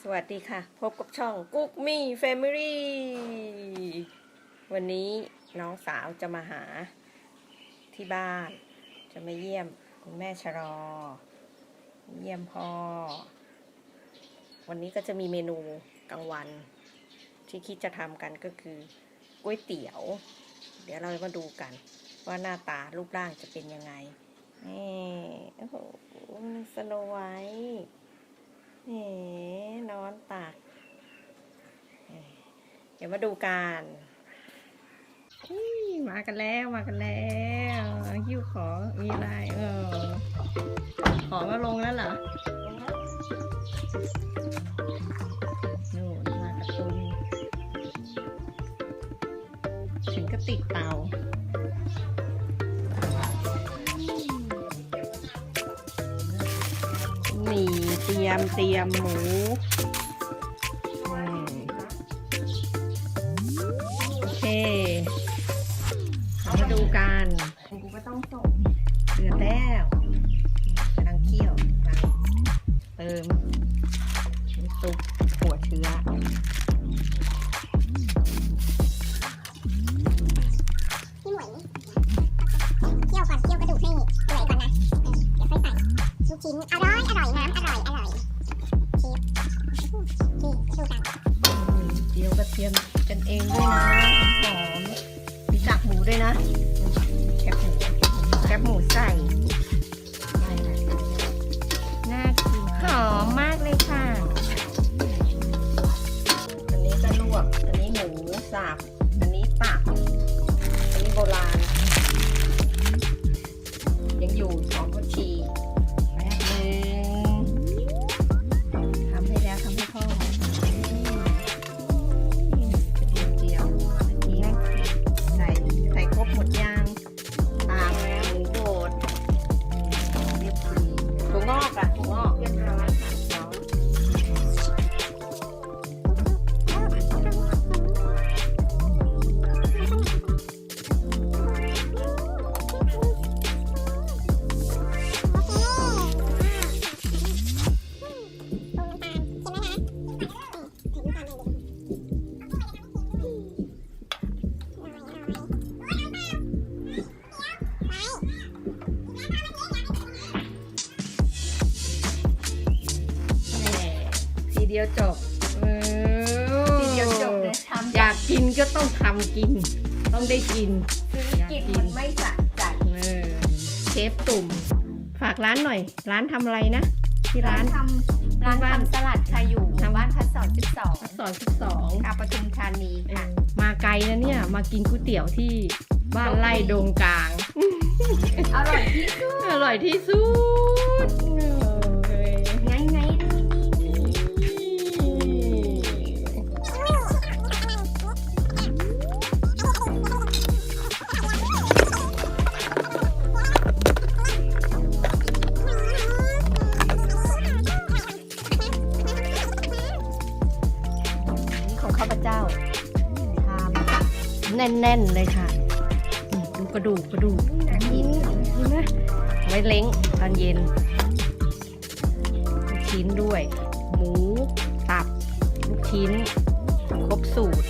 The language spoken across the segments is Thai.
สวัสดีค่ะ พบกับช่องกุ๊กมี่แฟมิลี่ วันนี้น้องสาวจะมาหาที่บ้าน จะมาเยี่ยมคุณแม่ชะลอเยี่ยมพ่อ วันนี้ก็จะมีเมนูกลางวัน ที่คิดจะทำกันก็คือก๋วยเตี๋ยว เดี๋ยวเรามาดูกัน ว่าหน้าตารูปร่างจะเป็นยังไง นี่โอ้โหสโนไวท์นี่นอนตัก เดี๋ยวมาดูกันมากันแล้วมากันแล้วหิ้วของมีอะไรเออ ของมาลงแล้วเหรอนู่นมากระตุนถึงก็ติดเตา ยมเตรียมหมูโอเคเรามาดูกันกูก็ต้องส่งเดือดแล้วกำลังเคี่ยวเติมน้ำซุปหัวเชื้อ เจียวกระเทียมกันเองด้วยนะหอมมีกากหมูด้วยนะแคบหมูแคบหมูใส่น่ากินหอมมากเลยค่ะ อันนี้ก็ลวก อันนี้หมูสับอันนี้ตับอันนี้โบราณ ยังอยู่ เดียวจบเออทีเดียวจบเลยทำอยากกินก็ต้องทำกิน ต้องได้กินธุรกิจมันไม่สะใจเออเชฟตุ่ม ฝากร้านหน่อย ร้านทำอะไรนะ ที่ร้านทำร้านบ้านทำสลัดค่ะอยู่ทำบ้านพัดสอนสิบสองสอนสิบสองค่ะปทุมธานีค่ะ มาไกลนะเนี่ย มากินก๋วยเตี๋ยวที่บ้านไร่ดงกลาง อร่อยที่สุด อร่อยที่สุด แน่นๆเลยค่ะดูกระดูกกระดูกน่ากินเห็นไหมไว้เล้งตอนเย็น ชิ้นด้วย หมู ตับ ลูกชิ้น ครบสูตร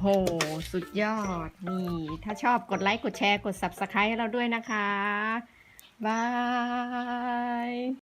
โห สุดยอด นี่ ถ้าชอบกดไลค์ กดแชร์ กด subscribe ให้เราด้วยนะคะ Bye.